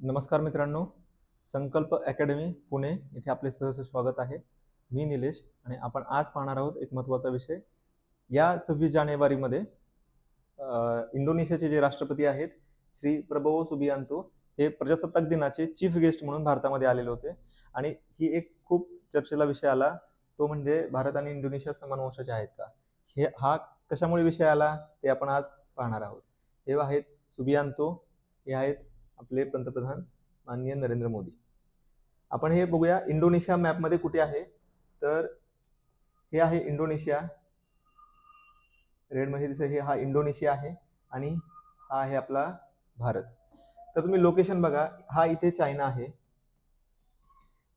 नमस्कार मित्रांनो संकल्प अकॅडमी पुणे इथे आपले सहर्ष स्वागत आहे. मी निलेश आणि आपण आज पाहणार आहोत एक महत्त्वाचा विषय. या सव्वीस जानेवारीमध्ये इंडोनेशियाचे जे राष्ट्रपती आहेत श्री प्रभवो सुबियांतो हे प्रजासत्ताक दिनाचे चीफ गेस्ट म्हणून भारतामध्ये आलेले होते. आणि ही एक खूप चर्चेला विषय आला तो म्हणजे भारत आणि इंडोनेशिया समान वंशाचे आहेत का? हे हा कशामुळे विषय आला ते आपण आज पाहणार आहोत. हे आहेत सुबियांतो हे आहेत आपले पंतप्रधान माननीय नरेंद्र मोदी. आपण हे बघूया इंडोनेशिया मॅपमध्ये कुठे आहे? तर हे आहे इंडोनेशिया. रेडमध्ये दिसत हे हा इंडोनेशिया आहे आणि हा आहे आपला भारत. तर तुम्ही लोकेशन बघा हा इथे चायना आहे.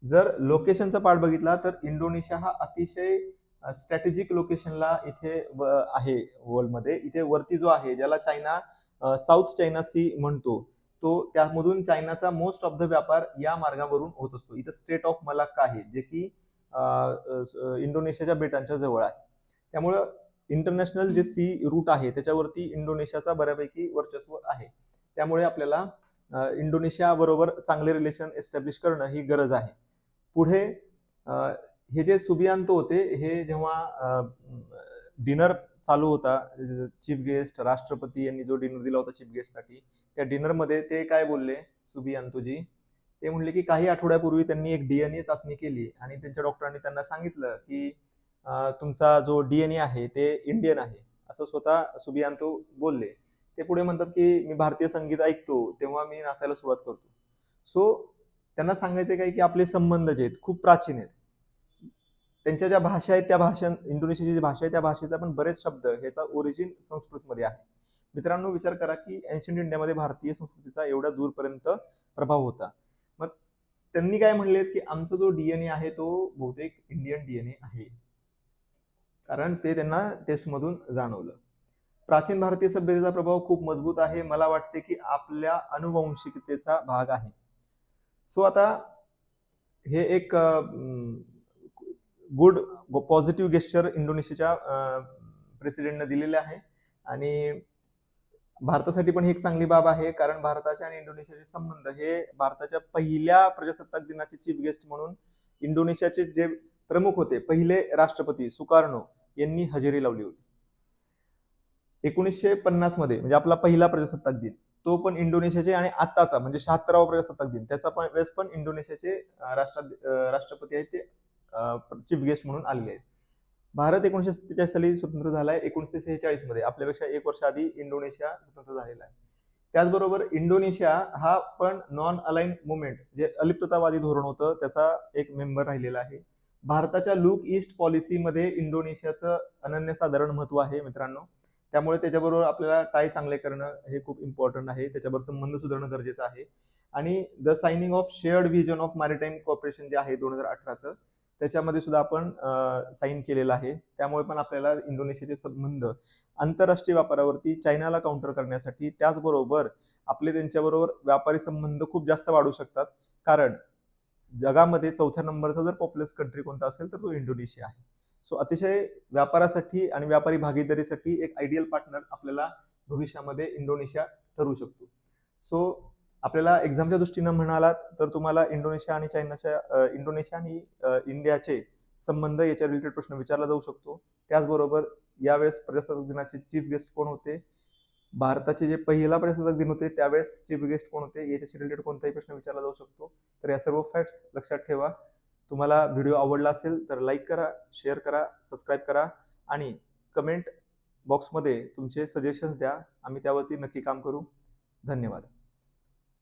जर लोकेशनचा पार्ट बघितला तर इंडोनेशिया हा अतिशय स्ट्रॅटेजिक लोकेशनला इथे व- आहे वर्ल्डमध्ये इथे वरती जो आहे ज्याला चायना साऊथ चायना सी म्हणतो तो त्यामधून चायनाचा मोस्ट ऑफ द व्यापार या मार्गावरून होत असतो. इथं स्टेट ऑफ मलाक्का आहे जे की इंडोनेशियाच्या बेटांच्या जवळ आहे. त्यामुळं इंटरनॅशनल जे सी रूट आहे त्याच्यावरती इंडोनेशियाचा बऱ्यापैकी वर्चस्व आहे. त्यामुळे आपल्याला इंडोनेशिया बरोबर चांगले रिलेशन एस्टॅब्लिश करणं ही गरज आहे. पुढे हे जे सुबियांतो होते हे जेव्हा डिनर चालू होता चीफ गेस्ट राष्ट्रपती यांनी जो डिनर दिला होता चीफ गेस्टसाठी त्या डिनरमध्ये ते काय बोलले सुबियांतोजी ते म्हणले की काही आठवड्यापूर्वी त्यांनी एक डीएनए चाचणी केली आणि त्यांच्या डॉक्टरांनी त्यांना सांगितलं की तुमचा जो डीएनए आहे ते इंडियन आहे. असं स्वतः सुबियांतो बोलले. ते पुढे म्हणतात की मी भारतीय संगीत ऐकतो तेव्हा मी नाचायला सुरुवात करतो. सो त्यांना सांगायचं काय की आपले संबंध जे आहेत खूप प्राचीन आहेत. त्यांच्या ज्या भाषा आहेत त्या भाषा इंडोनेशियाची जी भाषा आहे त्या भाषेचा पण बरेच शब्द ह्याचा ओरिजिन संस्कृतमध्ये आहे. मित्रांनो विचार करा की एन्शियंट इंडियामध्ये भारतीय संस्कृतीचा एवढ्या दूरपर्यंत प्रभाव होता. मग त्यांनी काय म्हणले की आमचा जो डीएनए आहे तो बहुतेक इंडियन डीएनए आहे. कारण ते त्यांना टेस्टमधून जाणवलं. प्राचीन भारतीय सभ्यतेचा प्रभाव खूप मजबूत आहे. मला वाटते की आपल्या अनुवंशिकतेचा भाग आहे. सो आता हे एक गुड पॉझिटिव्ह गेस्चर इंडोनेशियाच्या प्रेसिडेंटने दिलेले आहे. आणि भारतासाठी पण ही एक चांगली बाब आहे कारण भारताचे आणि इंडोनेशियाचे संबंध हे भारताच्या पहिल्या प्रजासत्ताक दिनाचे चीफ गेस्ट म्हणून इंडोनेशियाचे जे प्रमुख होते पहिले राष्ट्रपती सुकार्नो यांनी हजेरी लावली होती. एकोणीसशे पन्नासमध्ये म्हणजे आपला पहिला प्रजासत्ताक दिन तो पण इंडोनेशियाचे आणि आत्ताचा म्हणजे शहात्तरावा प्रजासत्ताक दिन त्याचा पण वेळेस पण इंडोनेशियाचे राष्ट्र राष्ट्रा राष्ट्रपती आहेत ते चीफ गेस्ट म्हणून आलेले आहेत. भारत एकोणीशे सत्तेचाळीस साली स्वतंत्र झालाय एकोणीसशे सेहेचाळीसमध्ये आपल्यापेक्षा एक वर्ष आधी इंडोनेशिया स्वतंत्र झालेला आहे. त्याचबरोबर इंडोनेशिया हा पण नॉन अलाइन मुवमेंट जे अलिप्ततावादी धोरण होतं त्याचा एक मेंबर राहिलेला आहे. भारताच्या लुक ईस्ट पॉलिसीमध्ये इंडोनेशियाचं अनन्यसाधारण महत्त्व आहे मित्रांनो. त्यामुळे त्याच्याबरोबर आपल्याला टाय चांगले करणं हे खूप इम्पॉर्टंट आहे. त्याच्याबरोबर संबंध सुधारणं गरजेचं आहे. आणि the signing of shared vision of maritime corporation जे आहे दोन हजार अठराचं त्याच्यामध्ये सुद्धा आपण साईन केलेलं आहे. त्यामुळे पण आपल्याला इंडोनेशियाचे संबंध आंतरराष्ट्रीय व्यापारावरती चायनाला काउंटर करण्यासाठी त्याचबरोबर आपले त्यांच्याबरोबर व्यापारी संबंध खूप जास्त वाढू शकतात. कारण जगामध्ये चौथ्या नंबरचा जर पॉप्युलस कंट्री कोणता असेल तर तो इंडोनेशिया आहे. सो अतिशय व्यापारासाठी आणि व्यापारी भागीदारीसाठी एक आयडियल पार्टनर आपल्याला भविष्यामध्ये इंडोनेशिया ठरू शकतो. सो आपल्याला एक्झामच्या दृष्टीनं म्हणालात तर तुम्हाला इंडोनेशिया आणि चायनाच्या इंडोनेशिया आणि इंडियाचे संबंध याच्या रिलेटेड प्रश्न विचारला जाऊ शकतो. त्याचबरोबर यावेळेस प्रजासत्ताक दिनाचे चीफ गेस्ट कोण होते? भारताचे जे पहिला प्रजासत्ताक दिन होते त्यावेळेस चीफ गेस्ट कोण होते? याच्याशी रिलेटेड कोणताही प्रश्न विचारला जाऊ शकतो. तर या सर्व फॅक्ट्स लक्षात ठेवा. तुम्हाला व्हिडिओ आवडला असेल तर लाईक करा शेअर करा सबस्क्राईब करा आणि कमेंट बॉक्समध्ये तुमचे सजेशन्स द्या. आम्ही त्यावरती नक्की काम करू. धन्यवाद.